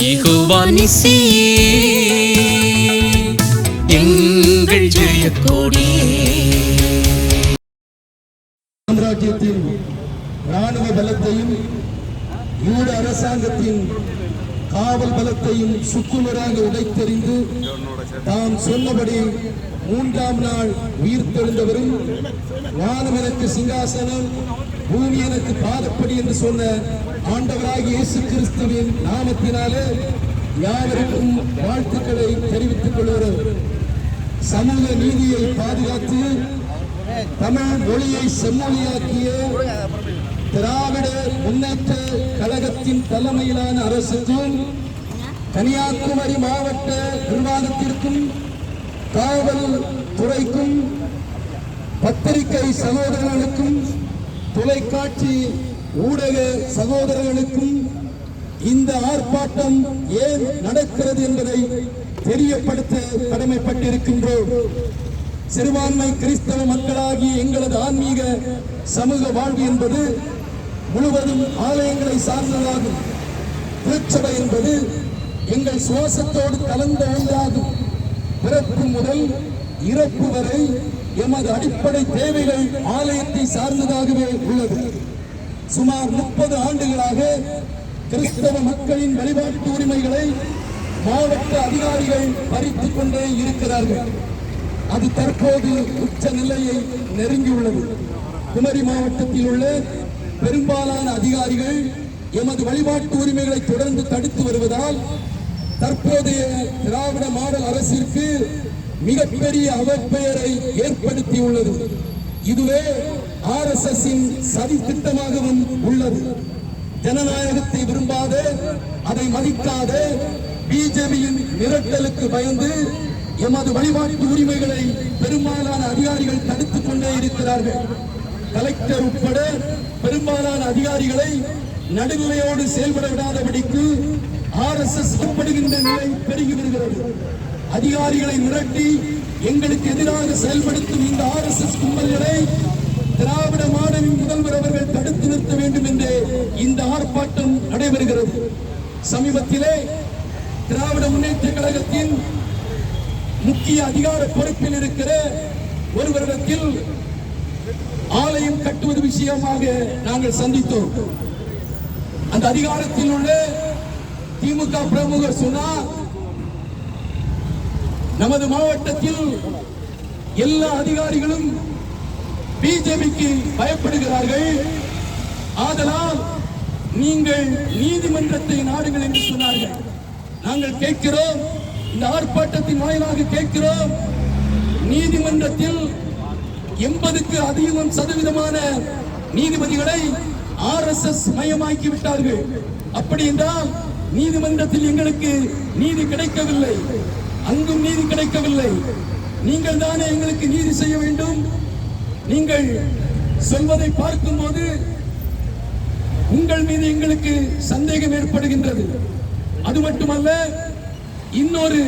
யெகோவா எங்கள் சாம்ராஜ்யத்தின் ராணுவ பலத்தையும் யூத அரசாங்கத்தின் காவல் பலத்தையும் சுக்குநூறாக உடைத்தெறிந்து தாம் சொன்னபடி மூன்றாம் நாள் உயிர் தெழுந்தவரும் வானம் எனக்கு சிங்காசனம் பூமி எனக்கு பாதப்படி என்று சொன்ன ஆண்டவராகிய இயேசு கிறிஸ்துவின் நாமத்தினாலே யாவருக்கும் வாழ்த்துக்களை தெரிவித்துக் கொள்கிறோம். சமூக நீதியை பாதுகாத்து தமிழ் மொழியை செம்மொழியாக்கிய திராவிட முன்னேற்ற கழகத்தின் தலைமையிலான அரசுக்கும் கன்னியாகுமரி மாவட்ட நிர்வாகத்திற்கும் காவல் துறைக்கும் பத்திரிகை சகோதரர்களுக்கும் தொலைக்காட்சி ஊடக சகோதரர்களுக்கும் இந்த ஆர்ப்பாட்டம் ஏன் நடக்கிறது என்பதை தெரியப்படுத்த கடமைப்பட்டிருக்கின்றோம். சிறுபான்மை கிறிஸ்தவ மக்களாகிய எங்களது ஆன்மீக சமூக வாழ்வு என்பது முழுவதும் ஆலயங்களை சார்ந்ததாகும். திருச்சபை என்பது எங்கள் சுவாசத்தோடு கலந்த ஒன்றாகும். பிறப்பு முதல் இறப்பு வரை எமது அடிப்படை தேவைகள் ஆலயத்தை சார்ந்ததாகவே உள்ளது. சுமார் முப்பது ஆண்டுகளாக கிறிஸ்தவ மக்களின் வழிபாட்டு உரிமைகளை மாவட்ட அதிகாரிகள் பறித்துக் கொண்டே இருக்கிறார்கள். அது தற்போது உச்ச நிலையை நெருங்கியுள்ளது. குமரி மாவட்டத்தில் உள்ள பெரும்பாலான அதிகாரிகள் எமது வழிபாட்டு உரிமைகளை தொடர்ந்து தடுத்து வருவதால் தற்போதைய திராவிட மாடல் அரசிற்கு மிகப்பெரிய அவப்பெயரை ஏற்படுத்தியுள்ளது. இதுவே ஆர் எஸ் எஸ் சதி திட்டமாகவும் உள்ளது. ஜனநாயகத்தை விரும்பாத அதை மதிக்காத பிஜேபியின் மிரட்டலுக்கு பயந்து எமது வழிபாட்டு உரிமைகளை பெரும்பாலான அதிகாரிகள் தடுத்துக் கொண்டே இருக்கிறார்கள். கலெக்டர் உட்பட பெரும்பாலான அதிகாரிகளை நடுநிலையோடு செயல்பட விடாதபடிக்கு ஆர் எஸ் எஸ் ஒப்படுகின்ற நிலை பெருகி வருகிறது. அதிகாரிகளை மிரட்டி எங்களுக்கு எதிராக செயல்படுத்தும் இந்த ஆர் எஸ் எஸ் கும்பல்களை திராவிட மாணவி முதல்வர் அவர்கள் தடுத்து நிறுத்த வேண்டும் என்று இந்த ஆர்ப்பாட்டம் நடைபெறுகிறது. சமீபத்திலே திராவிட முன்னேற்ற கழகத்தின் முக்கிய அதிகார பொறுப்பில் இருக்கிற ஒருவரிடத்தில் ஆலயம் கட்டுவது விஷயமாக நாங்கள் சந்தித்தோம். அந்த அதிகாரத்தில் உள்ள திமுக பிரமுகர் சொன்னார் நமது மாவட்டத்தில் எல்லா அதிகாரிகளும் பிஜேபிக்கு பயப்படுகிறார்கள். ஆதலால் நீங்கள் நீதிமன்றத்தை நாடுங்கள் என்று சொன்னார்கள். நாங்கள் கேட்கிறோம் இந்த ஆர்ப்பாட்டத்தின் வாயிலாக கேட்கிறோம் நீதிமன்றத்தில் எண்பதுக்கு அதிகம் சதவீதமான நீதிபதிகளை ஆர் எஸ் எஸ் மயமாக்கி விட்டார்கள் அப்படி என்றால் நீதிமன்றத்தில் எங்களுக்கு நீதி கிடைக்கவில்லை. அங்கும் நீதி கிடைக்கவில்லை. நீங்கள் தானே எங்களுக்கு நீதி செய்ய வேண்டும். நீங்கள் சொல்வதை பார்க்கும்போது உங்கள் மீது எங்களுக்கு சந்தேகம் ஏற்படுகின்றது. அது மட்டுமல்ல இன்னொரு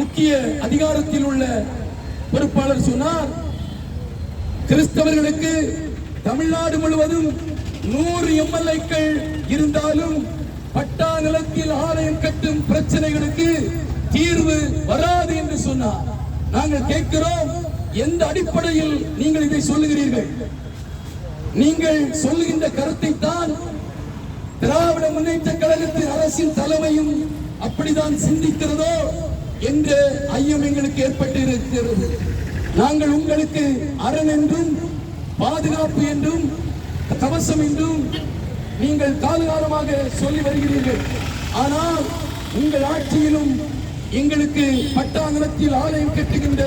முக்கிய அதிகாரத்தில் உள்ள பொறுப்பாளர் சொன்னார் கிறிஸ்தவர்களுக்கு தமிழ்நாடு முழுவதும் நூறு எம்எல்ஏக்கள் இருந்தாலும் பட்டா நிலத்தில் ஆலயம் கட்டும் பிரச்சனைகளுக்கு தீர்வு வராது என்று சொன்னார். நாங்கள் கேட்கிறோம் எந்த அடிப்படையில் நீங்கள் இதை சொல்லுகிறீர்கள்? நீங்கள் சொல்லுகின்ற கருத்தை தான் திராவிட முன்னேற்ற கழகத்தின் அரசின் தலைமையும் அப்படிதான் சிந்திக்கிறதோ என்ற ஐயம் எங்களுக்கு ஏற்பட்டு இருக்கிறது நாங்கள் உங்களுக்கு அரண் என்றும் பாதுகாப்பு என்றும் கவசம் என்றும் நீங்கள் காலகாலமாக சொல்லி வருகிறீர்கள். ஆனால் உங்கள் ஆட்சியிலும் எங்களுக்கு பட்டாங்கணத்தில் ஆலயம் கட்டுகின்ற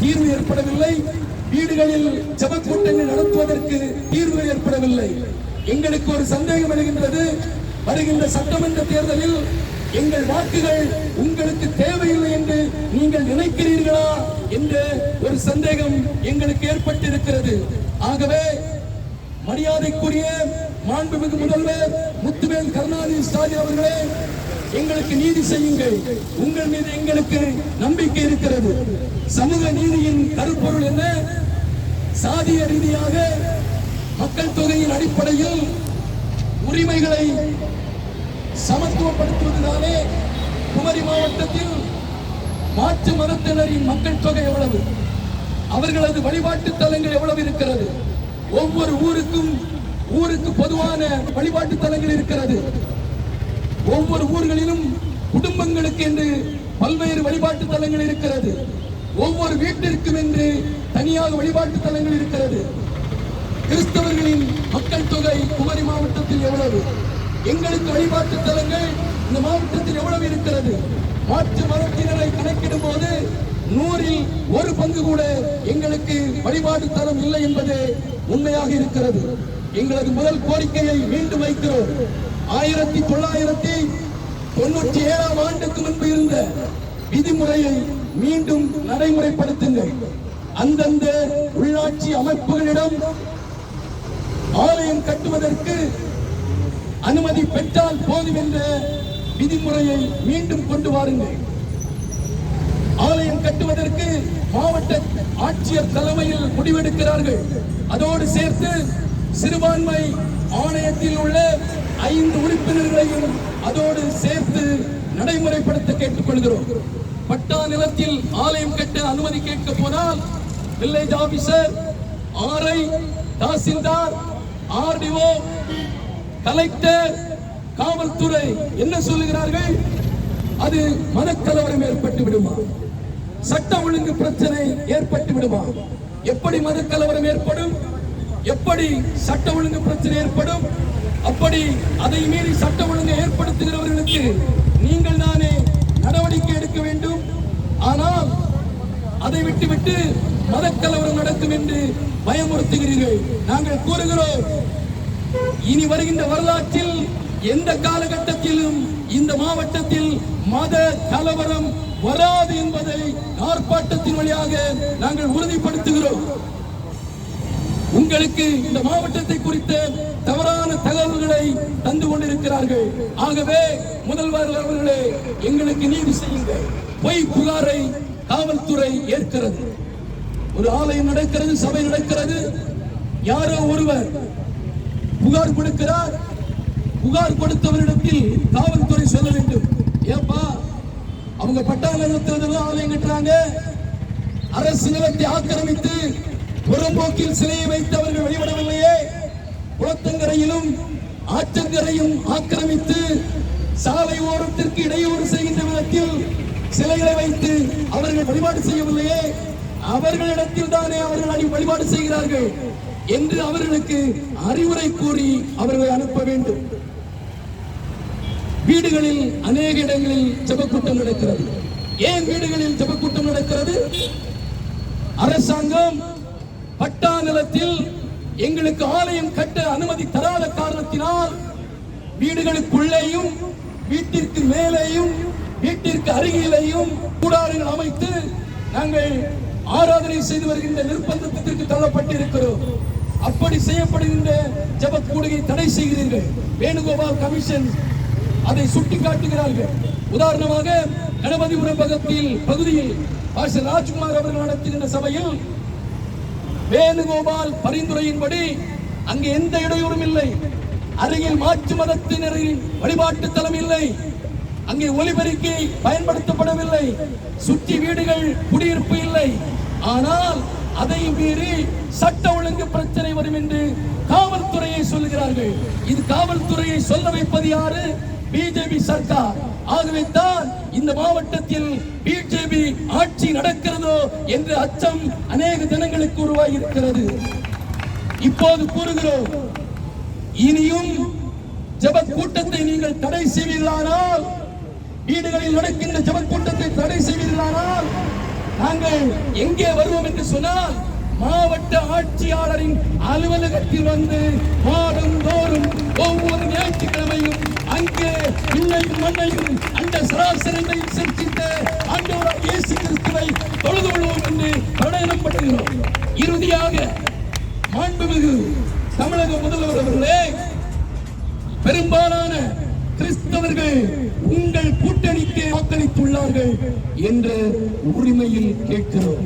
தீர்வு ஏற்படவில்லை. வீடுகளில் ஜபக்கூட்டங்கள் நடத்துவதற்கு தீர்வு ஏற்படவில்லை. எங்களுக்கு ஒரு சந்தேகம் வருகின்றது வருகின்ற சட்டமன்ற தேர்தலில் எங்கள் வாக்குகள் உங்களுக்கு தேவையில்லை என்று நீங்கள் நினைக்கிறீர்களா என்ற ஒரு சந்தேகம் எங்களுக்கு ஏற்பட்டிருக்கிறது. ஆகவே மரியாதைக்குரிய மாண்புமிகு முதல்வர் முத்துவேல் கருணாநிதி ஸ்டாலின் அவர்களே எங்களுக்கு நீதி செய்யுங்கள். உங்கள் மீது எங்களுக்கு நம்பிக்கை இருக்கிறது. சமூக நீதியின் கருப்பொருள் என்ன? சாதிய ரீதியாக மக்கள் தொகையின் அடிப்படையில் உரிமைகளை சமத்துவப்படுத்துவதனாலே குமரி மாவட்டத்தில் மாற்று மதத்தினரின் மக்கள் தொகை எவ்வளவு? அவர்களது வழிபாட்டு தலங்கள் எவ்வளவு இருக்கிறது? ஒவ்வொரு ஊருக்கும் ஊருக்கு பொதுவான வழிபாட்டு தலங்கள் இருக்கிறது. ஒவ்வொரு ஊர்களிலும் குடும்பங்களுக்கு என்று பல்வேறு வழிபாட்டு தலங்கள் இருக்கிறது. ஒவ்வொரு வீட்டிற்கும் என்று தனியாக வழிபாட்டு தலங்கள் இருக்கிறது. கிறிஸ்தவர்களின் மக்கள் தொகை குமரி மாவட்டத்தில் எவ்வளவு? எங்களுக்கு வழிபாட்டு தலங்கள் இந்த மாவட்டத்தில் எவ்வளவு இருக்கிறது? மாற்று மதத்தினரை கணக்கிடும் போது நூறில் ஒரு பங்கு கூட எங்களுக்கு வழிபாடு தலம் இல்லை என்பது உண்மையாக இருக்கிறது. எங்களது முதல் கோரிக்கையை மீண்டும் வைக்கிறோம். ஆயிரத்தி தொள்ளாயிரத்தி தொண்ணூற்றி ஏழாம் ஆண்டுக்கு முன்பு இருந்த விதிமுறையை மீண்டும் நடைமுறைப்படுத்துங்கள். அந்தந்த உள்ளாட்சி அமைப்புகளிடம் ஆலயம் கட்டுவதற்கு அனுமதி பெற்றால் போதும் என்ற விதிமுறையை மீண்டும் கொண்டு வாருங்கள். ஆலயம் கட்டுவதற்கு மாவட்ட ஆட்சியர் தலைமையில் முடிவெடுக்கிறார்கள். அதோடு சேர்த்து சிறுபான்மை ஆணையத்தில் உள்ள ஐந்து உறுப்பினர்களையும் அதோடு சேர்த்து நடைமுறைப்படுத்த கேட்டுக்கொள்கிறோம். பட்டா நிலத்தில் ஆலயம் கட்ட அனுமதி கேட்க போனால் village officer RI tahsildar RDO collector காவல்துறை என்ன சொல்லுகிறார்கள்? அது மனக்கலவரம் ஏற்பட்டு விடுமா? சட்ட ஒழுங்கு பிரச்சனை ஏற்பட்டு விடுமா? எப்படி மதக்கலவரம் ஏற்படும்? எப்படி சட்ட ஒழுங்கு பிரச்சனை ஏற்படும்? அப்படி அதை மீறி சட்ட ஒழுங்கை ஏற்படுத்துகிறவர்களுக்கு நீங்கள் தானே நடவடிக்கை எடுக்க வேண்டும். ஆனால் அதை விட்டுவிட்டு மதக்கலவரம் நடக்கும் என்று பயமுறுத்துகிறீர்கள். நாங்கள் கூறுகிறோம் இனி வருகின்ற வரலாற்றில் எந்த காலகட்டத்திலும் இந்த மாவட்டத்தில் மத கலவரம் வராது என்பதை ஆர்ப்பாட்டத்தின் வழியாக நாங்கள் உறுதிப்படுத்துகிறோம். எங்களுக்கு இந்த மாவட்டத்தை குறித்த தவறான தகவல்களை தந்து கொண்டிருக்கிறார்கள். ஆகவே முதல்வர் அவர்களே எங்களுக்கு நீதி செய்யுங்கள். பொய் புகாரை காவல்துறை ஏற்கிறது. ஒரு ஆலயம் நடக்கிறது சபை நடக்கிறது. யாரோ ஒருவர் புகார் கொடுக்கிறார். புகார் கொடுத்தவரிடத்தில் காவல்துறை சொல்ல வேண்டும். ஏப்பா அவங்க பட்டாளத்தில் ஆலயம் கட்டுறாங்க. அரசு நிலத்தை ஆக்கிரமித்து புறம்போக்கில் சிலையை வைத்து அவர்கள் வழிபடவில்லையே. குளத்தங்கரையிலும் ஆற்றங்கரையும் ஆக்கிரமித்து சாலை ஓரத்திற்கு இடையூறு செய்கின்ற விதத்தில் சிலைகளை வைத்து அவர்கள் வழிபாடு செய்யவில்லையே. அவர்களிடத்தில் தானே அவர்கள் அடி- வழிபாடு செய்கிறார்கள் என்று அவர்களுக்கு அறிவுரை கூறி அவர்களை அனுப்ப வேண்டும். வீடுகளில் அநேக இடங்களில் ஜபக்கூட்டம் நடக்கிறது. ஏன் வீடுகளில் ஜபக்கூட்டம் நடக்கிறது? அரசாங்கம் பட்டா நிலத்தில் எங்களுக்கு ஆலயம் கட்ட அனுமதி தராத காரணத்தினால் வீடுகளுக்குள்ளேயும் வீட்டிற்கு மேலேயும் வீட்டிற்கு அருகிலேயும் கூடாரங்கள் அமைத்து நாங்கள் ஆராதனை செய்து வருகின்ற நிர்பந்தத்திற்கு தள்ளப்பட்டிருக்கிறோம். அப்படி செய்யப்படுகின்ற ஜெப கூடுகை தடை செய்கிறீர்கள். வேணுகோபால் கமிஷன் அதை சுட்டிக்காட்டுகிறார்கள். உதாரணமாக கணபதிபுரம் பக்கத்தில் பகுதியில் பாஸ்டர் ராஜ்குமார் அவர்கள் நடத்துகின்ற சபையில் வேணுகோபால் பரிந்துரையின்படி அங்கு எந்த இடையூறும் இல்லை. அருகில் மாற்று மதத்தினரின் வழிபாட்டு தலம் இல்லை. அங்கே ஒலிபெருக்கி பயன்படுத்தப்படவில்லை. சுற்றி வீடுகள் குடியிருப்பு இல்லை. ஆனால் அதை மீறி சட்ட ஒழுங்கு பிரச்சனை வரும் என்று காவல்துறையை சொல்லுகிறார்கள் இது காவல்துறையை சொல்ல வைப்பது யாரு? பிஜேபி சர்க்கார். ஆகவே தான் இந்த மாவட்டத்தில் பிஜேபி ஆட்சி நடக்கிறதோ என்ற அச்சம் அநேக தினங்களுக்கு உருவாகி இருக்கிறது இப்போது கூறுகிறோம் இனியும் ஜப கூட்டத்தை நீங்கள் தடை செய்வீர்களானால் வீடுகளில் நடக்கின்ற ஜப கூட்டத்தை தடை செய்வீர்களானால் நாங்கள் எங்கே வருவோம் என்று சொன்னால் மாவட்ட ஆட்சியாளரின் அலுவலகத்தில் வந்து மாதந்தோறும் ஒவ்வொரு ஞாயிற்றுக்கிழமையும் அங்கே விண்ணையும் மண்ணையும் அந்த சராசரங்களையும் சிரிக்கின்ற ஆண்டவராக இயேசு கிறிஸ்துவை தொழுது கொள்வோம் என்று பிரடனம் பண்ணுகிறோம் இறுதியாக மாண்புமிகு தமிழக முதல்வர் அவர்களே பெரும்பாலான கிறிஸ்தவர்கள் உங்கள் கூட்டணிக்கு வாக்களித்துள்ளார்கள் என்ற உரிமையில் கேட்கிறோம்.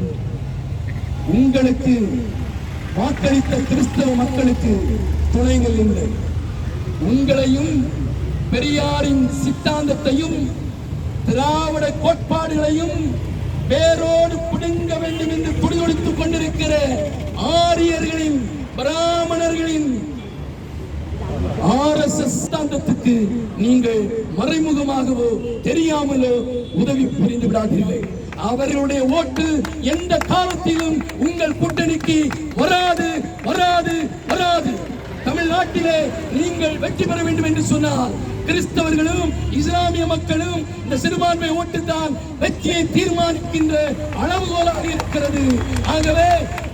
உங்களுக்கு வாக்களித்த கிறிஸ்தவ மக்களுக்கு துணைகள் இல்லை. உங்களையும் பெரியாரின் சித்தாந்தத்தையும் திராவிட கோட்பாடுகளையும் வேரோடு பிடுங்க வேண்டும் என்று குடியொழித்துக் கொண்டிருக்கிற ஆரியர்களின் பிராமணர்களின் ஆர்எஸ்எஸ் சித்தாந்தத்துக்கு நீங்கள் மறைமுகமாகவோ தெரியாமலோ உதவி புரிந்து விடாதீர்கள். அவர்களுடைய ஓட்டு எந்த காலத்திலும் உங்கள் கூட்டணிக்கு வராது வராது வராது. தமிழ்நாட்டிலே நீங்கள் வெற்றி பெற வேண்டும் என்று சொன்னால் கிறிஸ்தவர்களும் இஸ்லாமிய மக்களும் இந்த சிறுபான்மை ஓட்டுதான் வெற்றியை தீர்மானிக்கின்ற அளவுகோலாக இருக்கிறது. ஆகவே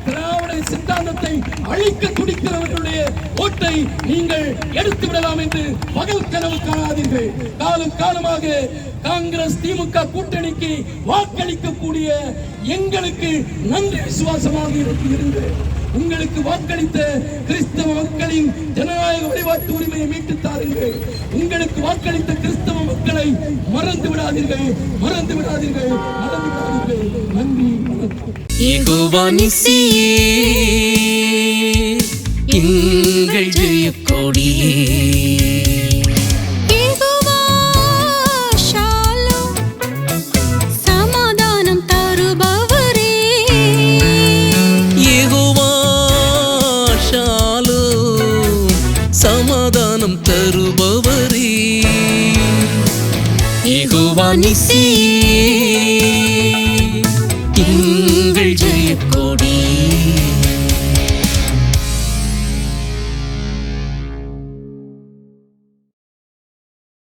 திராவிட சித்தாந்தத்தை அழிக்க துடிக்கிறவர்களுடைய ஓட்டை நீங்கள் எடுத்து விடலாம் என்று பகல் கனவு காணாதீர்கள். காலம் காலமாக காங்கிரஸ் திமுக கூட்டணிக்கு வாக்களிக்கக்கூடிய எங்களுக்கு நன்றி விசுவாசமாக இருக்கு இருந்து உங்களுக்கு வாக்களித்த கிறிஸ்தவ மக்களின் ஜனநாயக வழிபாட்டு உரிமையை மீட்டு தாருங்கள். உங்களுக்கு வாக்களித்த கிறிஸ்தவ மக்களை மறந்து விடாதீர்கள். மறந்து விடாதீர்கள். மறந்து விடாதீர்கள். நன்றி. வணக்கம் எங்கள் ஜெய